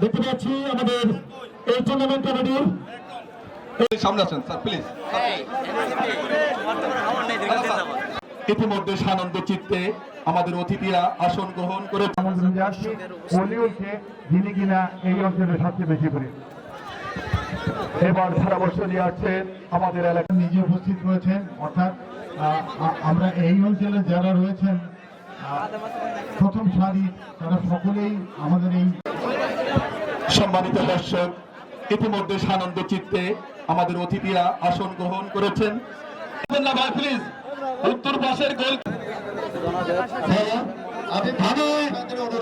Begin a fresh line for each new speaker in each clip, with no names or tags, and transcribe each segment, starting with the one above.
দেখতে পাচ্ছি আমাদের এই টুর্নামেন্ট কমিটির
সামনে আসেন স্যার প্লিজ ইতিমধ্যে সানন্দ চিত্তে আমাদের অতিথিরা আসন গ্রহণ করে
যিনি কিনা এই অঞ্চলে সবচেয়ে বেশি করে এবার ধারাবর্ষ নিয়ে আসছেন আমাদের এলাকা।
নিজে উপস্থিত রয়েছেন অর্থাৎ আমরা এই অঞ্চলে যারা রয়েছেন প্রথম সারি তারা সকলেই আমাদের এই
সম্মানিত দর্শক ইতিমধ্যে সানন্দ চিত্তে আমাদের অতিথিরা আসন গ্রহণ করেছেন। না ভাই প্লিজ উত্তর পাশের গোল।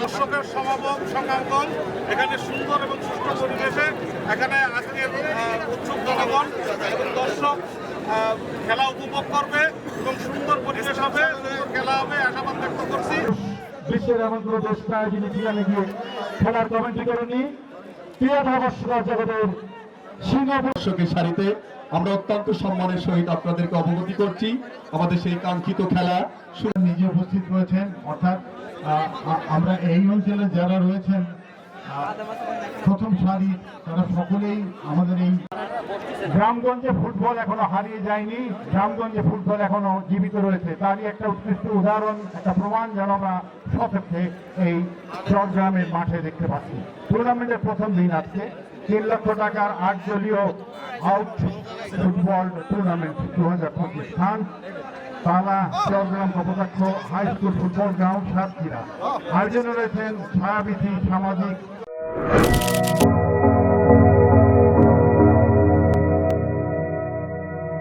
দর্শকের সমাগম সমাগম এখানে সুন্দর এবং সুষ্ঠু পরিবেশে এখানে উৎসুক জনগণ এবং দর্শক খেলা উপভোগ করবে এবং সুন্দর পরিবেশ হবে খেলা হবে, আশাবাদ ব্যক্ত করছি।
বিশ্বের যিনি গিয়ে খেলার করেনি জগতের
সারিতে আমরা অত্যন্ত সম্মানের সহিত আপনাদেরকে অবগতি করছি। আমাদের সেই কাঙ্ক্ষিত খেলা
নিজে উপস্থিত রয়েছেন, অর্থাৎ আমরা এই অঞ্চলে যারা রয়েছেন প্রথম সারি তারা সকলেই আমাদের এই
গ্রামগঞ্জে ফুটবল এখনও হারিয়ে যায়নি, গ্রামগঞ্জে ফুটবল এখনও জীবিত রয়েছে। তারই একটা উৎকৃষ্ট উদাহরণ, একটা প্রমাণ যেন আমরা সচক্ষে এই চটগ্রামের মাঠে দেখতে পাচ্ছি। টুর্নামেন্টের প্রথম দিন আজকে, তিন লক্ষ টাকার আট দলীয় আউট ফুটবল টুর্নামেন্ট দু হাজার পঁচিশ স্থান। Tala Chittagong Kapotaksha high school football ground Satkhira. আয়োজনে রয়েছেন ছায়াবিধি সামাজিক